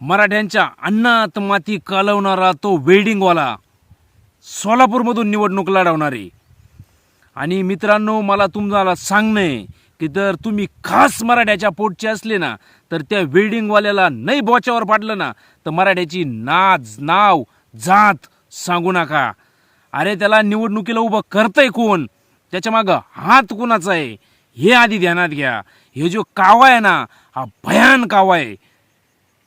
मराठ्यांच्या अन्नात माती कालवणारा तो वेल्डिंगवाला सोलापूरमधून निवडणूक लढवणारे. आणि मित्रांनो मला तुम्हाला सांगणं आहे की जर तुम्ही खास मराठ्याच्या पोटचे असले ना तर त्या वेल्डिंगवाल्याला नाही बोच्यावर पाडलं ना तर मराठ्याची नाच नाव जात सांगू नका. अरे त्याला निवडणुकीला उभं करतंय कोण? त्याच्या मागं हात कोणाचा आहे? हे आधी ध्यानात घ्या. हे जो कावा आहे ना हा भयान कावा आहे.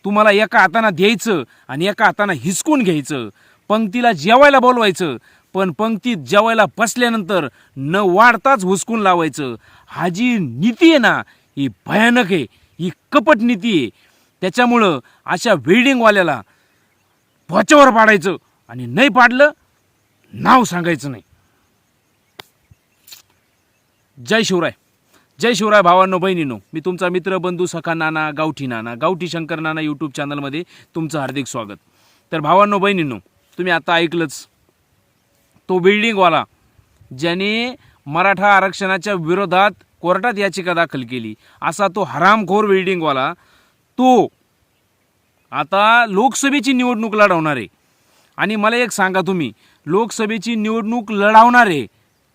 तुम्हाला एका हातानं द्यायचं आणि एका हातानं हिसकून घ्यायचं. पंक्तीला जेवायला बोलवायचं पण पंक्तीत जेवायला बसल्यानंतर न वाढताच हुसकून लावायचं. हा जी नीती आहे ना ही भयानक आहे. ही कपट नीती आहे. त्याच्यामुळं अशा वेल्डिंगवाल्याला भोच्यावर पाडायचं आणि नाही पाडलं नाव सांगायचं नाही. जय शिवराय. जय शिवराय भावांनो बहिणींनो मी तुमचा मित्र बंधू सखा नाना गावठी नाना गावठी शंकर नाना यूट्यूब चॅनलमध्ये तुमचं हार्दिक स्वागत. तर भावांनो बहिणींनो तुम्ही आता ऐकलंच तो बिल्डिंगवाला ज्याने मराठा आरक्षणाच्या विरोधात कोर्टात याचिका दाखल केली असा तो हरामखोर बिल्डिंगवाला तो आता लोकसभेची निवडणूक लढवणार. आहे आणि मला एक सांगा तुम्ही लोकसभेची निवडणूक लढवणार आहे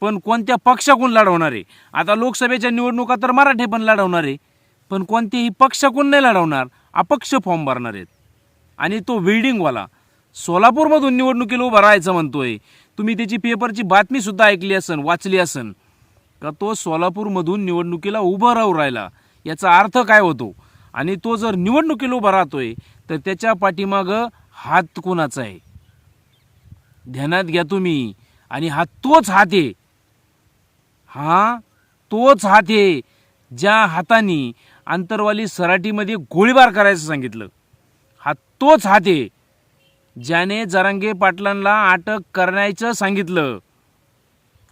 पण कोणत्या पक्षाकडून लढवणार आहे? आता लोकसभेच्या निवडणुका तर मराठे पण लढवणार आहे पण कोणतेही पक्षाकडून नाही लढवणार अपक्ष फॉर्म भरणार आहेत. आणि तो वेल्डिंगवाला सोलापूरमधून निवडणुकीला उभा राहायचं म्हणतोय तुम्ही त्याची पेपरची बातमीसुद्धा ऐकली असन वाचली असन का तो सोलापूरमधून निवडणुकीला उभा राहू राहिला याचा अर्थ काय होतो? आणि तो जर निवडणुकीला उभा राहतोय तर त्याच्या पाठीमागं हात कोणाचा आहे? ध्यानात घ्या तुम्ही आणि हा तोच हात आहे हा तोच हात आहे ज्या हाताने आंतरवाली सराटीमध्ये गोळीबार करायचं सांगितलं. हा तोच हात आहे ज्याने जरांगे पाटलांना अटक करण्याचं सांगितलं.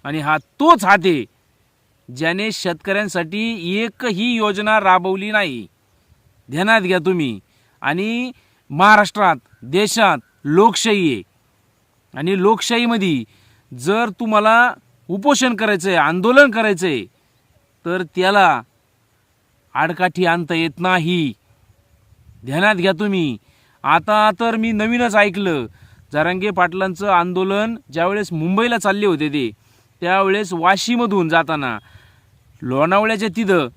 आणि हा तोच हात आहे ज्याने शेतकऱ्यांसाठी एकही योजना राबवली नाही. ध्यानात घ्या तुम्ही. आणि महाराष्ट्रात देशात लोकशाही आहे. आणि लोकशाहीमध्ये जर तुम्हाला उपोषण करायचं आहे आंदोलन करायचं आहे तर त्याला आडकाठी आणता येत नाही. ध्यानात घ्या तुम्ही. आता तर मी नवीनच ऐकलं जारांगे पाटलांचं आंदोलन ज्यावेळेस मुंबईला चालले होते ते त्यावेळेस वाशीमधून जाताना लोणावळ्याच्या तिथं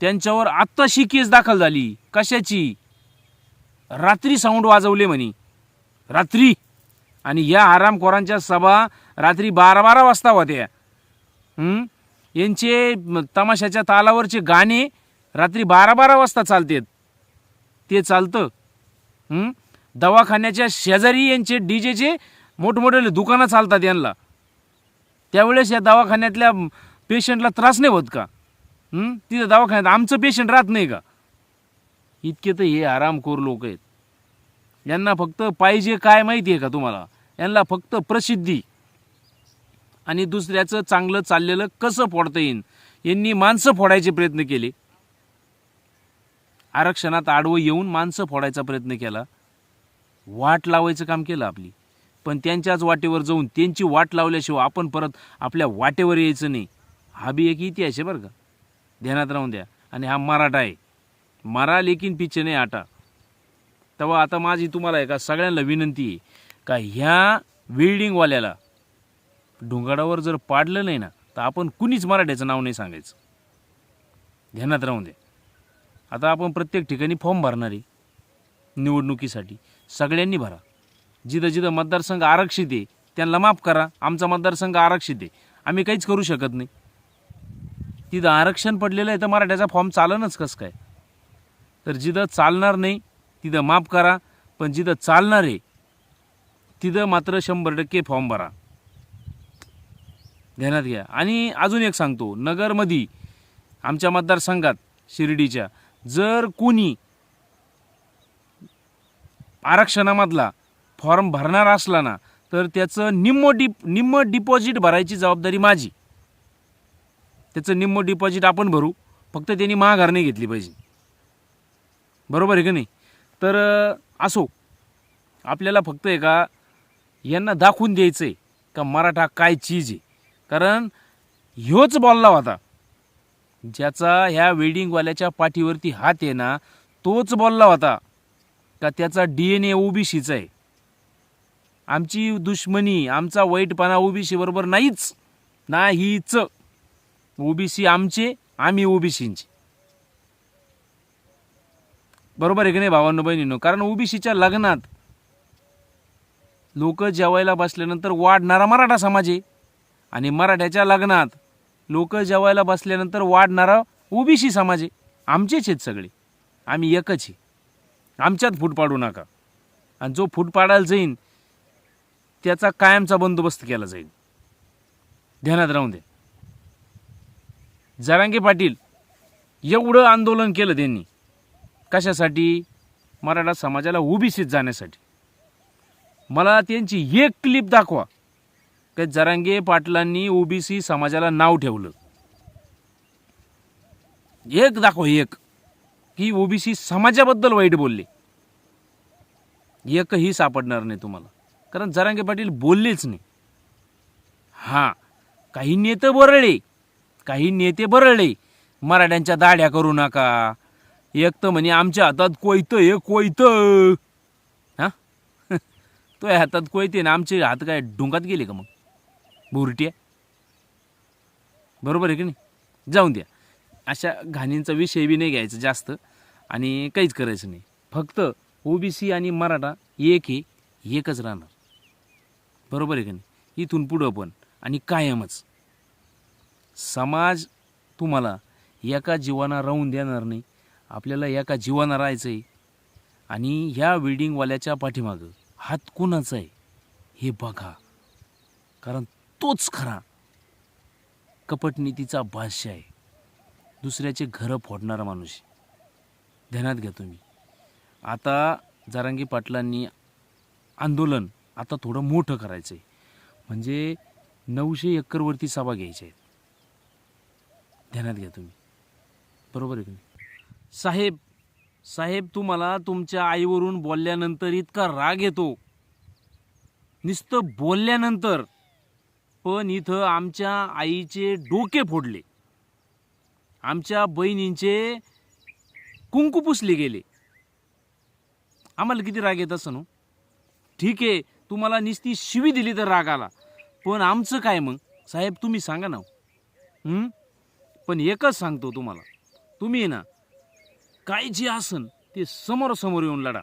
त्यांच्यावर आत्ताशी केस दाखल झाली. कशाची? रात्री साऊंड वाजवले म्हणे. रात्री. आणि या आरामखोरांच्या सभा रात्री बारा बारा वाजता होत्या यांचे तमाशाच्या तालावरचे गाणे रात्री बारा बारा वाजता चालतात. ते चालतं. दवाखान्याच्या शेजारी यांचे डी जेचे मोठमोठे दुकानं चालतात यांना. त्यावेळेस या दवाखान्यातल्या पेशंटला त्रास नाही होत का? तिथं दवाखान्यात आमचं पेशंट राहत नाही का? इतके तर हे आरामखोर लोक आहेत. यांना फक्त पाहिजे काय माहिती आहे का तुम्हाला? यांना फक्त प्रसिद्धी. आणि दुसऱ्याचं चांगलं चाललेलं कसं फोडता येईल यांनी माणसं फोडायचे प्रयत्न केले. आरक्षणात आडवं येऊन माणसं फोडायचा प्रयत्न केला. वाट लावायचं काम केलं आपली. पण त्यांच्याच वाटेवर जाऊन त्यांची वाट लावल्याशिवाय आपण परत आपल्या वाटेवर यायचं नाही. हा बी एक इतिहास आहे बरं का? ध्यानात राहून द्या. आणि हा मराठा आहे. मरा लेकिन पिछे नाही आटा. तेव्हा आता माझी तुम्हाला आहे का सगळ्यांना विनंती आहे का ह्या बिल्डिंगवाल्याला डोंगाडावर जर पाडलं नाही ना तर आपण कुणीच मराठ्याचं नाव नाही सांगायचं. ध्यानात राहून द्या आता आपण प्रत्येक ठिकाणी फॉर्म भरणार आहे. निवडणुकीसाठी सगळ्यांनी भरा. जिथं जिथं मतदारसंघ आरक्षित आहे त्यांना माफ करा. आमचा मतदारसंघ आरक्षित आहे. आम्ही काहीच करू शकत नाही. तिथं आरक्षण पडलेलं आहे तर मराठ्याचा फॉर्म चालनच कसं काय? तर जिथं चालणार नाही तिथं माफ करा. पण जिथं चालणार आहे तिथं मात्र शंभर टक्के फॉर्म भरा. ध्यानात घ्या. आणि अजून एक सांगतो नगरमध्ये आमच्या मतदारसंघात शिर्डीच्या जर कोणी आरक्षणामधला फॉर्म भरणार असला ना तर त्याचं निम्म डिप निम्म डिपॉझिट भरायची जबाबदारी माझी. त्याचं निम्म डिपॉझिट आपण भरू फक्त त्यांनी महागार नाही घेतली पाहिजे. बरोबर आहे का नाही? तर असो आपल्याला फक्त आहे का यांना दाखवून द्यायचं आहे का मराठा काय चीज आहे? कारण ह्योच बोलला होता. ज्याचा ह्या वेडिंगवाल्याच्या पाठीवरती हात आहे ना तोच बोलला होता का त्याचा डी एन ए ओबीसीचा आहे. आमची दुश्मनी आमचा वाईटपणा ओबीसी बरोबर नाहीच नाहीच. ओबीसी आमचे आम्ही ओबीसींचे. बरोबर आहे की नाही भावांनो बहिणींनो? कारण ओबीसीच्या लग्नात लोक जेवायला बसल्यानंतर वाढणारा मराठा समाज आहे. आणि मराठ्याच्या लग्नात लोक जेवायला बसल्यानंतर वाढणारा ओबीसी समाज आहे. आमचेच आहेत सगळे. आम्ही एकच आहे. आमच्यात फूट पाडू नका. आणि जो फूट पाडायला जाईन त्याचा कायमचा बंदोबस्त केला जाईल ध्यानात राहून दे. जरांगे पाटील एवढं आंदोलन केलं त्यांनी. कशासाठी? मराठा समाजाला ओबीसीत जाण्यासाठी. मला त्यांची एक क्लिप दाखवा. त्या जरांगे पाटलांनी ओबीसी समाजाला नाव ठेवलं? एक दाखव एक. की ओबीसी समाजाबद्दल वाईट बोलले. एकही सापडणार नाही तुम्हाला. कारण जरांगे पाटील बोललेच नाही. हां काही नेते बरळले काही नेते बरळले मराठ्यांच्या दाढ्या करू नका. एक तर म्हणे आमच्या हातात कोयतं हे कोयतं. हां? तो या हातात कोयते ना आमचे हात काय डोंगात गेले का मग? बुरट्या बरोबर आहे की नाही? जाऊन द्या. अशा घाणींचा विषय बी नाही घ्यायचा जास्त आणि काहीच करायचं नाही. फक्त ओबीसी आणि मराठा एक हे एकच राहणार. बरोबर आहे की नाही? इथून पुढं पण आणि कायमच. समाज तुम्हाला एका जीवाना राहून देणार नाही. आपल्याला एका जीवाना राहायचं आहे आणि ह्या वेडिंगवाल्याच्या पाठीमागं हात कुणाचा आहे? हे बघा. कारण तोच खरा. कपटनीतीचा भाष्य आहे. दुसऱ्याचे घरं फोडणारा माणूस ध्यानात घ्या तुम्ही. आता जारांगी पाटलांनी आंदोलन आता थोडं मोठं करायचं आहे म्हणजे नऊशे एकरवरती सभा घ्यायच्या आहेत. ध्यानात घ्या तुम्ही. बरोबर आहे तुम्ही साहेब साहेब तुम्हाला तुमच्या आईवरून बोलल्यानंतर इतका राग येतो. नुसतं बोलल्यानंतर पण इथं आमच्या आईचे डोके फोडले. आमच्या बहिणींचे कुंकू पुसले गेले. आम्हाला किती राग येत असं ठीक आहे तुम्हाला निस्ती शिवी दिली तर राग आला. पण आमचं काय मग? साहेब तुम्ही सांगा ना हो. पण एकच सांगतो तुम्हाला. तुम्ही ना काय जे आसन ते समोरासमोर येऊन लढा.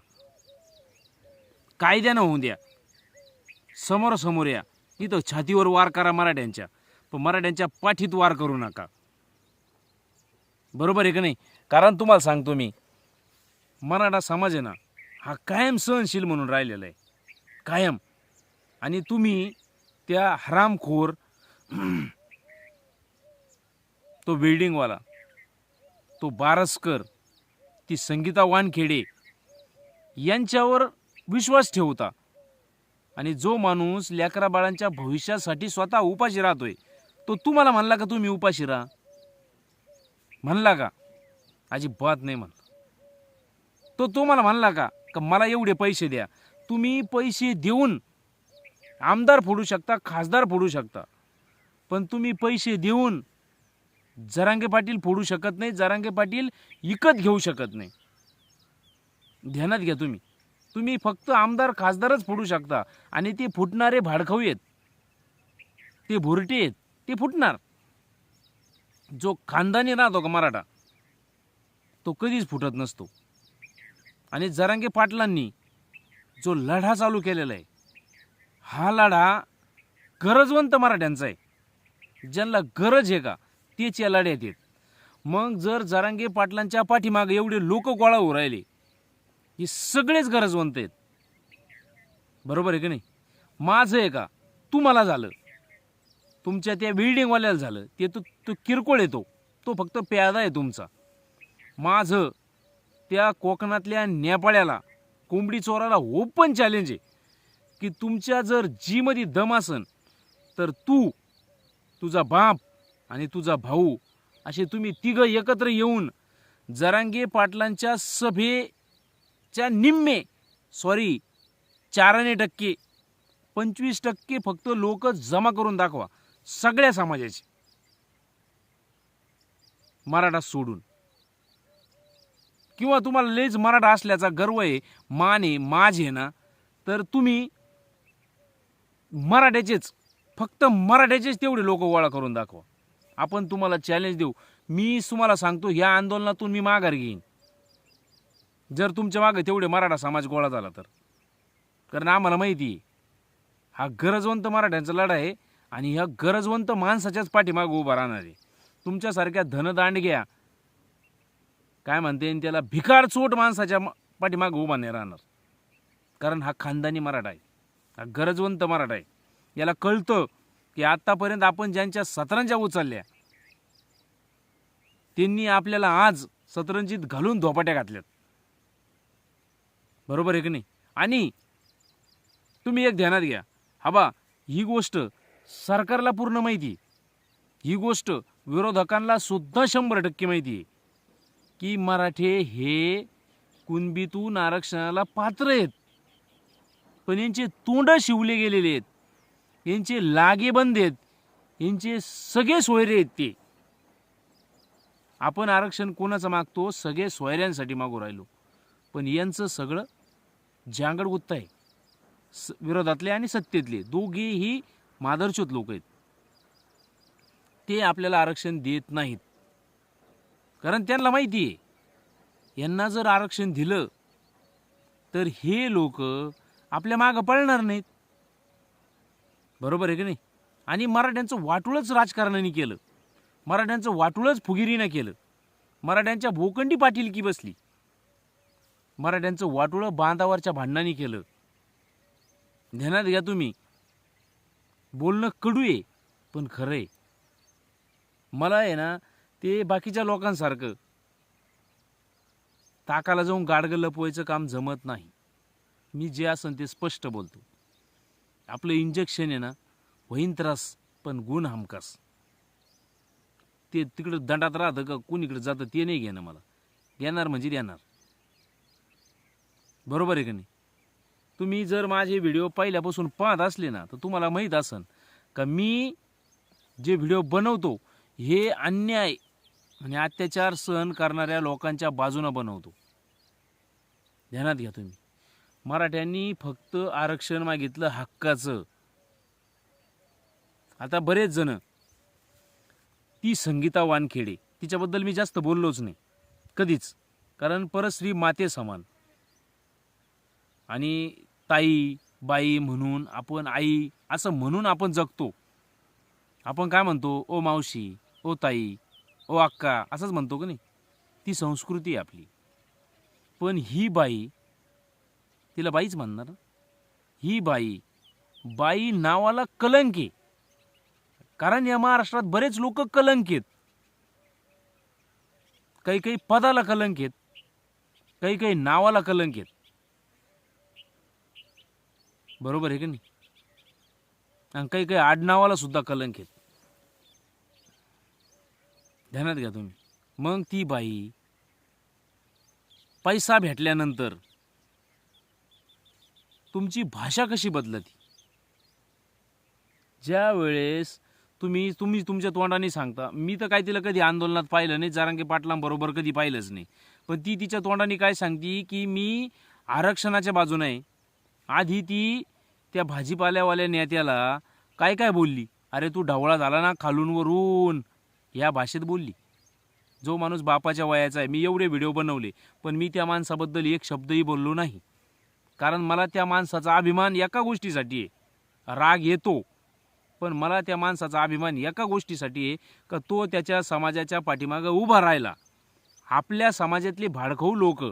कायद्यानं होऊन द्या. समोरासमोर या. इथं छातीवर वार करा मराठ्यांच्या. पण मराठ्यांच्या पाठीत वार करू नका. बरोबर आहे का नाही? कारण तुम्हाला सांगतो मी मराठा समाज आहे ना हा कायम सहनशील म्हणून राहिलेला आहे. कायम. आणि तुम्ही त्या हरामखोर तो बिल्डिंगवाला तो बारसकर ती संगीता वानखेडे यांच्यावर विश्वास ठेवता. आणि जो माणूस लेकरा बाळांच्या भविष्यासाठी स्वतः उपाशी राहतोय तो तुम्हाला म्हणला का तुम्ही उपाशी राहा? म्हणला का? अजिबात नाही म्हणला. तो तुम्हाला म्हणला का? का मला एवढे पैसे द्या. तुम्ही पैसे देऊन आमदार फोडू शकता खासदार फोडू शकता. पण तुम्ही पैसे देऊन जरांगे पाटील फोडू शकत नाही जरांगे पाटील विकत घेऊ शकत नाही. ध्यानात घ्या तुम्ही. तुम्ही फक्त आमदार खासदारच फुटू शकता. आणि ते फुटणारे भाडखाऊ आहेत. ते भुरटे आहेत. ते फुटणार. जो खानदानी राहतो का मराठा? तो कधीच फुटत नसतो. आणि जरांगे पाटलांनी जो लढा चालू केलेला आहे हा लढा गरजवंत मराठ्यांचा आहे. ज्यांना गरज आहे का तेच या लढ्यात येत मग जर जरांगे पाटलांच्या पाठीमागे एवढे लोक गोळा होऊ राहिले हे सगळेच गरजवंत आहेत. बरोबर आहे की नाही? माझं आहे का? तुम्हाला झालं. तुमच्या त्या बिल्डिंगवाल्याला झालं. ते तो तो किरकोळ येतो तो. फक्त प्यादा आहे तुमचा. माझं त्या कोकणातल्या नेपाळ्याला कोंबडी चोराला ओपन चॅलेंज आहे. की तुमच्या जर जीमध्ये दम असन तर तू तुझा बाप आणि तुझा भाऊ असे तुम्ही तिघं एकत्र येऊन जरांगे पाटलांच्या सभे च्या निम्मे सॉरी चाराने टक्के पंचवीस टक्के फक्त लोक जमा करून दाखवा सगळ्या समाजाचे. मराठा सोडून. किंवा तुम्हाला लयच मराठा असल्याचा गर्व आहे मान आहे माज आहे ना तर तुम्ही मराठ्याचेच फक्त मराठ्याचेच तेवढे लोक गोळा करून दाखवा. आपण तुम्हाला चॅलेंज देऊ. मी तुम्हाला सांगतो ह्या आंदोलनातून मी माघार घेईन. जर तुमच्या मागे तेवढे मराठा समाज गोळा झाला तर. कारण आम्हाला माहिती आहे हा गरजवंत मराठ्यांचा लढा आहे आणि ह्या गरजवंत माणसाच्याच पाठीमागे उभा राहणार आहे. तुमच्यासारख्या धनदांडग्या काय म्हणते त्याला भिकार चोट माणसाच्या पाठीमागं पाठीमागे उभा नाही राहणार. कारण हा खानदानी मराठा आहे हा गरजवंत मराठा आहे. याला कळतं की आत्तापर्यंत आपण ज्यांच्या सतरंजा उचलल्या त्यांनी आपल्याला आज सतरंजीत घालून धोपाट्या घातल्यात. बरोबर आहे की नाही? आणि तुम्ही एक ध्यानात घ्या. हा बा ही गोष्ट सरकारला पूर्ण माहिती आहे. ही गोष्ट विरोधकांना सुद्धा शंभर टक्के माहिती आहे. की मराठे हे कुणबीतून आरक्षणाला पात्र आहेत. पण यांचे तोंड शिवले गेलेले आहेत. यांचे लागे बंद आहेत. यांचे सगळे सोयरे आहेत ते. आपण आरक्षण कोणाचं मागतो? सगळे सोयऱ्यांसाठी मागू राहिलो. पण यांचं सगळं जांगड गुत्त आहे. स विरोधातले आणि सत्तेतले. दोघेही मादरचोत लोक आहेत. ते आपल्याला आरक्षण देत नाहीत. कारण त्यांना माहिती आहे यांना जर आरक्षण दिलं तर हे लोक आपल्या मागं पळणार नाहीत. बरोबर आहे की नाही? आणि मराठ्यांचं वाटूळच राजकारणाने केलं. मराठ्यांचं वाटूळच फुगिरीनं केलं. मराठ्यांच्या भोकंडी पाटीलकी बसली? मराठ्यांचं वाटुळं बांधावरच्या भांडणाने केलं. ध्यानात घ्या तुम्ही. बोलणं कडू आहे पण खरं आहे मला आहे ना ते बाकीच्या लोकांसारखं. ताकाला जाऊन गाडगं लपवायचं काम जमत नाही. मी जे असन ते स्पष्ट बोलतो. आपलं इंजेक्शन आहे ना होईन त्रास पण गुण हमकास ते तिकडं दंडात राहतं का कोणीकडे जातं ते नाही घेणं मला. देणार म्हणजे देणार. बरोबर आहे का नाही? तुम्ही जर माझे व्हिडिओ पहिल्यापासून पाहत असले ना तर तुम्हाला माहीत असन का मी जे व्हिडिओ बनवतो हे अन्याय आणि अत्याचार सहन करणाऱ्या लोकांच्या बाजूनं बनवतो. ध्यानात घ्या तुम्ही. मराठ्यांनी फक्त आरक्षण मागितलं हक्काचं. आता बरेच जण ती संगीता वानखेडे तिच्याबद्दल मी जास्त बोललोच नाही. कधीच. कारण परश्री माते समान. आणि ताई बाई म्हणून आपण आई असं म्हणून आपण जगतो. आपण काय म्हणतो? ओ मावशी ओ ताई ओ अक्का असंच म्हणतो का नाही? ती संस्कृती आहे आपली. पण ही बाई तिला बाईच म्हणणार ना? ही बाई बाई नावाला कलंक आहे. कारण या महाराष्ट्रात बरेच लोक कलंक आहेत. काही काही पदाला कलंक आहेत. काही काही नावाला कलंक आहेत. बरोबर आहे की नाही? आणि काही काही आडनावाला सुद्धा कलंक आहेत. ध्यानात घ्या तुम्ही. मग ती बाई पैसा भेटल्यानंतर तुमची भाषा कशी बदलती? ज्या वेळेस तुम्ही तुम्ही तुमच्या तोंडाने सांगता. मी तर काय तिला कधी आंदोलनात पाहिलं नाही जारांगे पाटलांबरोबर कधी पाहिलंच नाही. पण ती तिच्या तोंडाने काय सांगती की मी आरक्षणाच्या बाजूने आहे आधी ती त्या भाजीपाल्यावाल्या नेत्याला काय काय बोलली? अरे तू ढवळा झाला ना खालून वरून. ह्या भाषेत बोलली. जो माणूस बापाच्या वयाचा आहे मी एवढे व्हिडिओ बनवले पण मी त्या माणसाबद्दल एक शब्दही बोललो नाही. कारण मला त्या माणसाचा अभिमान एका गोष्टीसाठी आहे. राग येतो. पण मला त्या माणसाचा अभिमान एका गोष्टीसाठी आहे का तो त्याच्या समाजाच्या पाठीमागं उभा राहिला. आपल्या समाजातले भाडखऊ लोक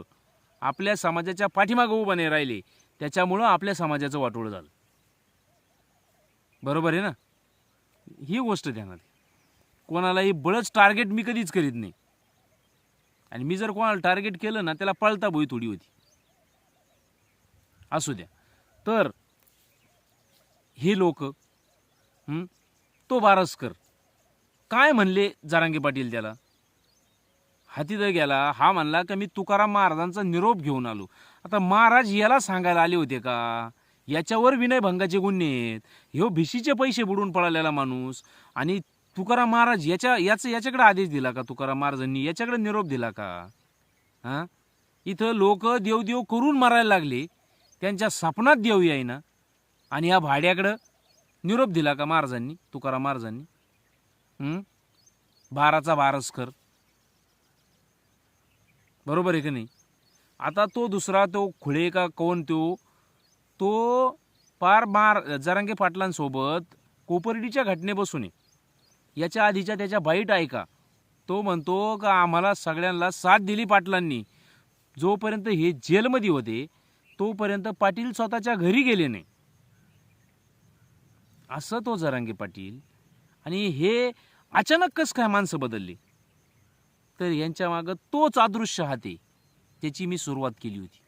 आपल्या समाजाच्या पाठीमागं उभा नाही राहिले. त्याच्यामुळं आपल्या समाजाचं वाटोळं झालं. बरोबर आहे ना? ही गोष्ट ध्यानात कोणालाही बळच टार्गेट मी कधीच करीत नाही. आणि मी जर कोणाला टार्गेट केलं ना त्याला पळता बोई थोडी होती. असू द्या. तर हे लोक तो बारसकर काय म्हणले जारांगे पाटील त्याला? हातीत गेला हा म्हणला का मी तुकाराम महाराजांचा निरोप घेऊन आलो. आता महाराज याला सांगायला आले होते का? याच्यावर विनयभंगाचे गुन्हे आहेत. ह्यो भिशीचे पैसे बुडून पळालेला माणूस. आणि तुकाराम महाराज याच्या याचं याच्याकडे आदेश दिला का तुकाराम महाराजांनी? याच्याकडे निरोप दिला का? हां? इथं लोक देवदेव करून मारायला लागले. त्यांच्या सपनात देव येईना आणि या भाड्याकडं निरोप दिला का महाराजांनी? तुकाराम महाराजांनी? बाराचा बारस कर बरोबर आहे का नाही? आता तो दुसरा तो खुळे का कोण तो? तो पार मार जरांगे पाटलांसोबत कोपर्डीच्या घटने बसून याच्या आधीच्या त्याच्या बाईट ऐका तो म्हणतो का आम्हाला सगळ्यांना साथ दिली पाटलांनी. जोपर्यंत हे जेलमध्ये होते तोपर्यंत पाटील स्वतःच्या घरी गेले नाही. असं तो जरांगे पाटील आणि हे अचानक कस काय माणसं बदलली? तर यांच्या मागं तोच अदृश्य हाती. त्याची मी सुरुवात केली होती.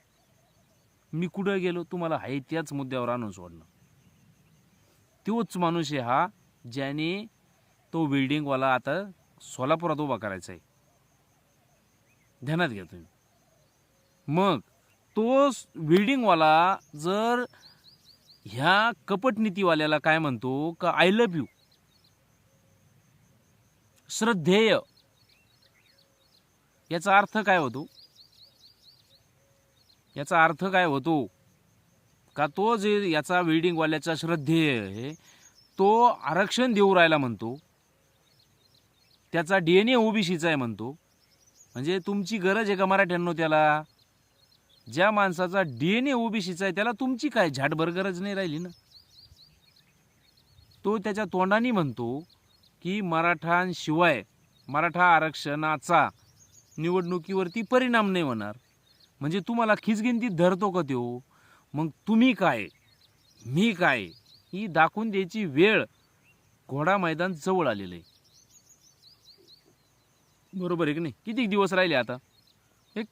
मी कुठं गेलो? तुम्हाला आहे त्याच मुद्द्यावर आणून सोडणं तोच माणूस आहे हा ज्याने तो बिल्डिंगवाला आता सोलापुरात उभा करायचा आहे. ध्यानात घ्या तुम्ही. मग तो बिल्डिंगवाला जर ह्या कपटनीतीवाल्याला काय म्हणतो? का आय लव्ह यू श्रद्धेय. याचा अर्थ काय होतो? याचा अर्थ काय होतो? का तो जे याचा वेल्डिंगवाल्याचा श्रद्धेय आहे तो आरक्षण देऊ राहायला म्हणतो. त्याचा डी एन ए ओबीसीचा आहे म्हणतो. म्हणजे तुमची गरज आहे का मराठ्यांनो त्याला? ज्या माणसाचा डी एन ए ओबीसीचा आहे त्याला तुमची काय? झाटभर गरज नाही राहिली ना? तो त्याच्या तोंडाने म्हणतो की मराठांशिवाय मराठा आरक्षणाचा निवडणुकीवरती परिणाम नाही होणार. म्हणजे तुम्हाला खिचगिंतीत धरतो का त्यो? मग तुम्ही काय? मी काय? ही दाखवून द्यायची वेळ घोडा मैदान जवळ आलेलं आहे बरोबर आहे की नाही? किती दिवस राहिले आता? एक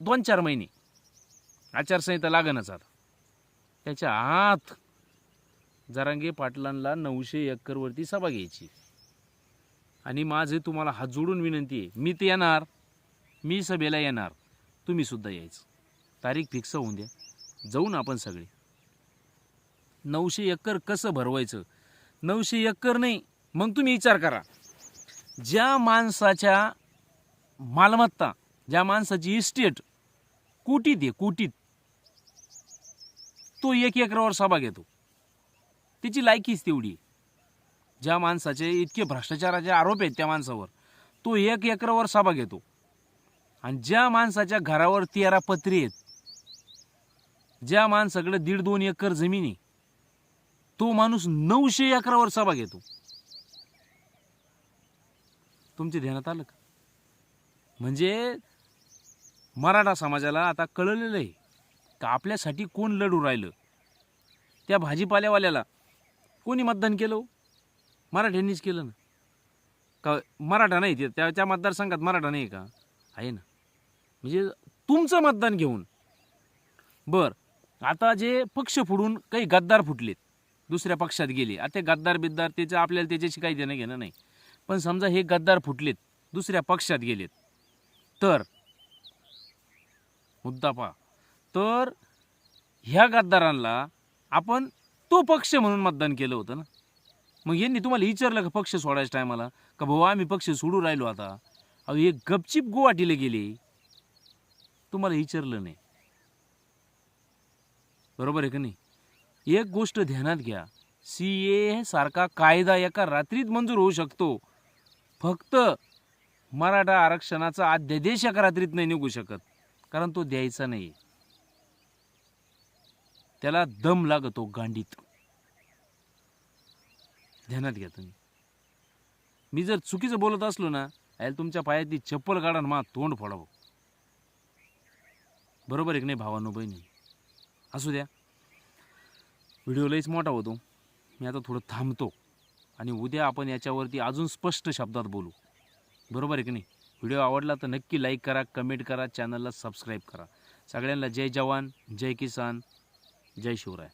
दोन चार महिने. आचारसंहिता लागणच आता. त्याच्या आत जरांगे पाटलांना नऊशे एकरवरती सभा घ्यायची. आणि माझे तुम्हाला हात जोडून विनंती आहे मी ते येणार. मी सभेला येणार. तुम्ही सुद्धा यायचं. तारीख फिक्स होऊन द्या. जाऊन आपण सगळे. नऊशे एकर कसं भरवायचं? नऊशे एकर नाही मग तुम्ही विचार करा. ज्या माणसाच्या मालमत्ता ज्या माणसाची इस्टेट कोटीत आहे कोटीत तो एक एकरावर सभा घेतो. त्याची लायकीच तेवढी ज्या माणसाचे इतके भ्रष्टाचाराचे आरोप आहेत त्या माणसावर तो एक एकरावर सभा घेतो. आणि ज्या माणसाच्या घरावर तेरा पत्रे आहेत ज्या माणसाकडे दीड दोन एकर जमीन आहे तो माणूस नऊशे एकरावर सभा घेतो. तुमच्या ध्यानात आलं का? म्हणजे मराठा समाजाला आता कळलेलं आहे का आपल्यासाठी कोण लढू राहिलं? त्या भाजीपाल्यावाल्याला कोणी मतदान केलं हो? मराठ्यांनीच केलं ना? का मराठा नाही ते त्या त्या मतदारसंघात मराठा नाही का? आहे ना. म्हणजे तुमचं मतदान घेऊन. बर. आता जे पक्ष फुडून काही गद्दार फुटलेत दुसऱ्या पक्षात गेले. आता गद्दार बिद्दार त्याचं आपल्याला त्याच्याशी काही देणं घेणं नाही. पण समजा हे गद्दार फुटलेत दुसऱ्या पक्षात गेलेत. तर मुद्दा पहा. तर ह्या गद्दारांना आपण तो पक्ष म्हणून मतदान केलं होतं ना? मग यांनी तुम्हाला विचारलं का पक्ष सोडायच्या टायमाला? का भाऊ आम्ही पक्ष सोडू राहिलो आता? अहो हे गपचिप गुवाहाटीला गेले. तुम्हाला विचारलं नाही. बरोबर आहे का नाही? एक गोष्ट ध्यानात घ्या. सी ए सारखा कायदा एका रात्रीत मंजूर होऊ शकतो. फक्त मराठा आरक्षणाचा अध्यादेश एका रात्रीत नाही निघू शकत कारण तो द्यायचा नाही त्याला दम लागतो गांडीत. ध्यानात घ्या तुम्ही. मी जर चुकीचं बोलत असलो ना याला तुमच्या पायातली चप्पल काढा मा तोंड फोडावं. बरोबर आहे की नाही भावानो बहिणी? असू द्या. व्हिडिओ लईच मोठा होतो. मी आता थोडं थांबतो आणि उद्या आपण याच्यावरती अजून स्पष्ट शब्दात बोलू. बरोबर आहे की नाही? व्हिडिओ आवडला तर नक्की लाईक करा कमेंट करा चॅनलला सबस्क्राईब करा. सगळ्यांना जय जवान जय किसान जय शिवराय.